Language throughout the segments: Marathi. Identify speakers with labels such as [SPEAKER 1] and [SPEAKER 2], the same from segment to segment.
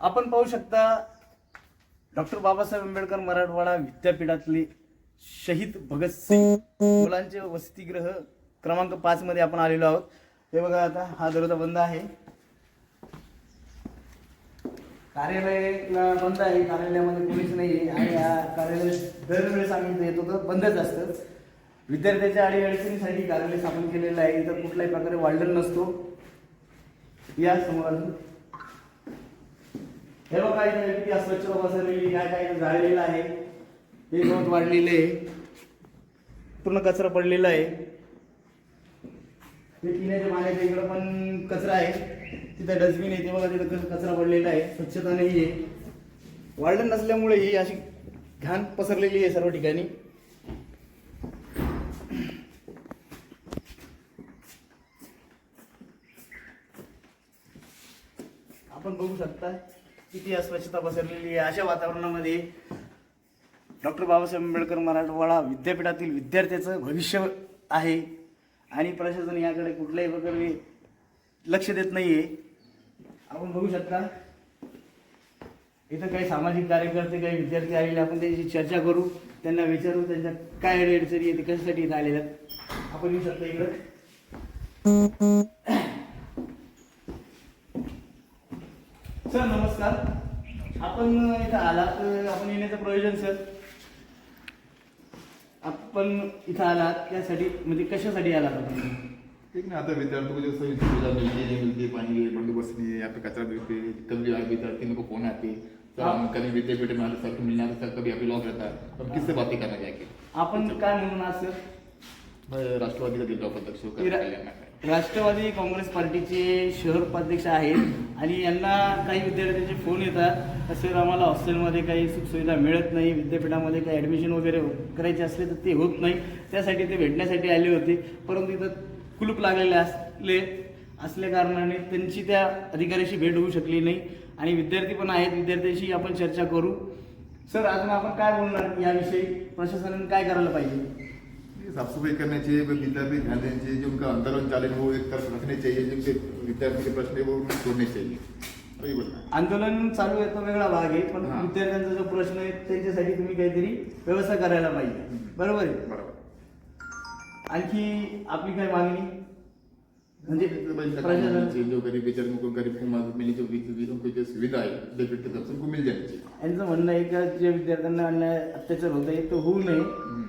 [SPEAKER 1] आपण पाहू शकता डॉक्टर बाबासाहेब आंबेडकर मराठवाडा विद्यापीठातले शहीद भगतसिंग मुलांचे वसतिगृह क्रमांक पाच मध्ये आपण आलेलो आहोत. हे बघा आता हा दरोजा बंद आहे. कार्यालय बंद आहे. कार्यालयामध्ये कोणीच नाही आहे आणि कार्यालय दरवेळेस आम्ही इथे येतो तर बंदच असतं. विद्यार्थ्याच्या अडीअडचणीसाठी कार्यालय स्थापन केलेलं आहे. इथं कुठल्याही प्रकारे वाढलेलं नसतो. या समोर हे बघा इथे किती अस्वच्छ पसरलेली काय काय झालेलं जाळलेलं आहे. हे गवत वाढलेलं आहे. पूर्ण कचरा पडलेला आहे. ते पिण्याच्या पाण्याच्या इकडं पण कचरा आहे. तिथं डस्टबिन आहे ते बघा तिथं कचरा पडलेला आहे. स्वच्छता नाही आहे. वाढलं नसल्यामुळे ही अशी घाण पसरलेली आहे सर्व ठिकाणी. आपण बघू शकता. किती अस्वच्छता पसरलेली आहे? अशा वातावरणामध्ये डॉक्टर बाबासाहेब आंबेडकर मराठवाडा विद्यापीठातील विद्यार्थ्याचं भविष्य आहे आणि प्रशासन याकडे कुठल्याही प्रकारे लक्ष देत नाही आहे आपण बघू शकता इथं काही सामाजिक कार्यकर्ते काही विद्यार्थी आलेले आपण त्यांची चर्चा करू त्यांना विचारू त्यांच्या काय अडचणी येते कशासाठी इथं आलेल्या आहेत. आपण येऊ शकता इकडं. सर नमस्कार. आपण इथं आलात. आपण येण्याचं प्रयोजन सर. आपण इथं आलात. त्यासाठी म्हणजे कशासाठी आलात आपण?
[SPEAKER 2] ठीक ना आता विद्यार्थी को जो सभी सुविधा मिलती मिलती है पानी की बंदोबस्त यहाँ पे कचरा कभी आए विद्यार्थी को फोन आते कभी विद्यापीठ में आते सर आते सर कभी अभी लॉक रहता है तो हम किससे बातें जाके
[SPEAKER 1] आपण काय म्हणून आज सर?
[SPEAKER 2] मैं राष्ट्रवादी का जिला उपाध्यक्ष
[SPEAKER 1] राष्ट्रवादी काँग्रेस पार्टीचे शहर उपाध्यक्ष आहेत आणि यांना काही विद्यार्थ्यांचे फोन येतात. सर आम्हाला हॉस्टेलमध्ये काही सुखसुविधा मिळत नाही विद्यापीठामध्ये काही ॲडमिशन वगैरे करायचे असले तर ते होत नाही. त्यासाठी ते भेटण्यासाठी आले होते. परंतु इथं कुलूप लागलेले असले असल्या कारणाने त्यांची त्या अधिकाऱ्याशी भेट होऊ शकली नाही. आणि विद्यार्थी पण आहेत. विद्यार्थ्यांशी आपण चर्चा करू. सर अजून आपण काय बोलणार याविषयी? प्रशासनाने काय करायला पाहिजे?
[SPEAKER 2] ये साफ सफाई करनी चाहिए विद्यार्थी ध्यान देना चाहिए जो उनका आंदोलन चाले वो एक तरफ रखने चाहिए जिनके विद्यार्थी के प्रश्न है वो छोड़ने चाहिए।
[SPEAKER 1] आंदोलन चालू आहे तो वेगळा भाग आहे पण. विद्यार्थ्यांचा जो प्रश्न आहे त्यांच्यासाठी तुम्ही काहीतरी व्यवस्था करायला पाहिजे. बरोबर आहे?
[SPEAKER 2] बराबर.
[SPEAKER 1] आणखी आपली काय मागणी? म्हणजे
[SPEAKER 2] जो गरीब बेचारे को गरीब को मदद मिली जो भी उनको जो सुविधा है की तरफ उनको मिल
[SPEAKER 1] यांचं म्हणणं आहे का जे विद्यार्थ्यांना अन्याय अत्याचार होत आहे तो होऊ नये।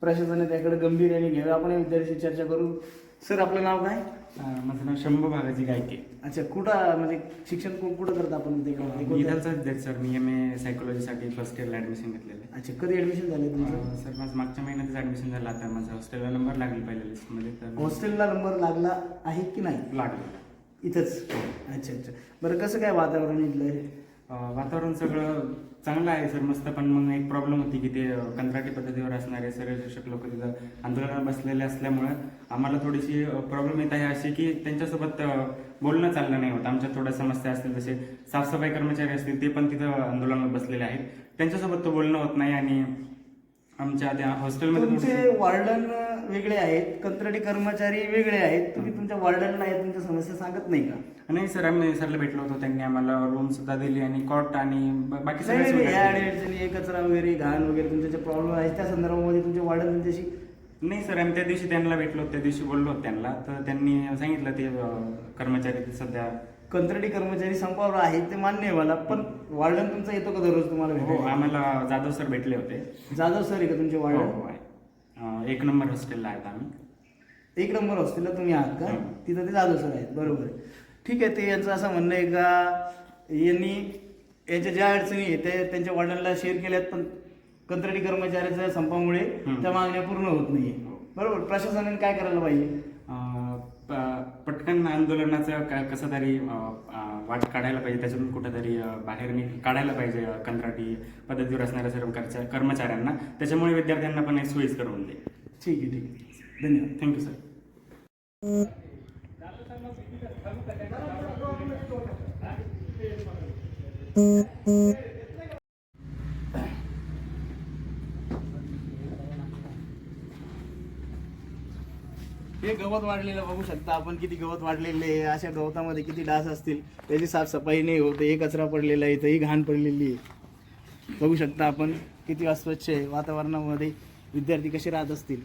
[SPEAKER 1] प्रशासनाने त्याकडे गंभीर्याने घ्यावे. आपण या विद्यार्थ्याशी चर्चा करू. सर आपलं नाव काय?
[SPEAKER 3] माझं नाव शंभू भागाजी गायके.
[SPEAKER 1] अच्छा कुठं म्हणजे शिक्षण कु- कुठं करता आपण
[SPEAKER 3] मी विद्यार्थी सर. मी एम ए सायकोलॉजीसाठी फर्स्ट इयरला ॲडमिशन घेतलेलं आहे.
[SPEAKER 1] अच्छा कधी ऍडमिशन झाले तुमचं?
[SPEAKER 3] अं, सर माझं मागच्या महिन्यातच ॲडमिशन झालं. आता माझा हॉस्टेलला नंबर लागला पहिल्या लिस्टमध्ये तर
[SPEAKER 1] हॉस्टेलला नंबर लागला आहे की नाही?
[SPEAKER 3] लागला.
[SPEAKER 1] इथंच? अच्छा अच्छा. बरं कसं काय वातावरण इथलं
[SPEAKER 3] वातावरण सगळं चांगलं आहे सर मस्त. पण मग एक प्रॉब्लेम होती की ते कंत्राटी पद्धतीवर असणारे सर्व शिक्षक लोक तिथं आंदोलनात बसलेले असल्यामुळं आम्हाला थोडीशी प्रॉब्लेम येत आहे अशी की त्यांच्यासोबत बोलणं चाललं नाही होत. आमच्या थोड्या समस्या असतील जसे साफसफाई कर्मचारी असतील ते पण तिथं आंदोलनात बसलेले आहेत. त्यांच्यासोबत तो बोलणं होत नाही आणि आमच्या त्या हॉस्टेलमध्ये
[SPEAKER 1] वॉर्डन वेगळे आहेत कंत्राटी कर्मचारी वेगळे आहेत. तुम्ही तुमच्या वॉर्डनला या तुमच्या समस्या सांगत नाही का?
[SPEAKER 3] नाही सर आम्ही सरला भेटलो होतो त्यांनी आम्हाला रूम सुद्धा दिली आणि कॉट आणि ब- बाकी
[SPEAKER 1] नाही, नाही, या
[SPEAKER 3] दिल्या.
[SPEAKER 1] अडचणी कचरा वगैरे घाण वगैरे तुमचे जे प्रॉब्लेम आहेत. त्या संदर्भामध्ये तुमचे वॉर्डन त्यांच्याशी
[SPEAKER 3] नाही सर आम्ही त्या दिवशी त्यांना भेटलो त्या दिवशी बोललो होतो त्यांना. तर त्यांनी सांगितलं ते अं, कर्मचारी ते सध्या
[SPEAKER 1] कंत्राटी कर्मचारी संपावर आहेत ते मान्य आहे मला. पण वॉर्डन तुमचा येतो का दररोज तुम्हाला
[SPEAKER 3] हो
[SPEAKER 1] भेटायला?
[SPEAKER 3] आम्हाला जाधव सर भेटले होते.
[SPEAKER 1] जाधव सर आहे का तुमचे
[SPEAKER 3] हो
[SPEAKER 1] वॉर्डन?
[SPEAKER 3] हो आहे. एक नंबर हॉस्टेलला आहेत आम्ही
[SPEAKER 1] एक नंबर हॉस्टेलला तुम्ही आहात का
[SPEAKER 3] हं.
[SPEAKER 1] तिथं ते जाधव सर आहेत बरोबर ठीक आहे ते यांचं असं म्हणणं आहे का यांनी यांच्या ज्या अडचणी आहेत त्या त्यांच्या वडिलांना शेअर केल्यात पण कंत्राटी कर्मचाऱ्याच्या संपामुळे. त्या मागण्या पूर्ण होत नाही
[SPEAKER 3] हो.
[SPEAKER 1] बरोबर प्रशासनाने काय करायला पाहिजे
[SPEAKER 3] पटकन आंदोलनाचं क- कसं तरी वाट काढायला पाहिजे त्याच्यातून कुठेतरी बाहेर नि काढायला पाहिजे कंत्राटी पद्धतीवर असणाऱ्या सर्व कर्चा- कर्मचाऱ्यांना. त्याच्यामुळे विद्यार्थ्यांना पण एक सोयीस्कर होऊन जाईल.
[SPEAKER 1] ठीक आहे ठीक आहे. धन्यवाद.
[SPEAKER 3] थँक्यू सर
[SPEAKER 1] गवत वाढलेलं बघू शकता आपण. किती गवत वाढलेले आहे. अशा गवतामध्ये किती डास असतील त्याची साफसफाई नाही होत हे कचरा पडलेला आहे इथंही घाण पडलेली आहे. बघू शकता आपण किती अस्वच्छ आहे वातावरणामध्ये. विद्यार्थी कसे राहत असतील?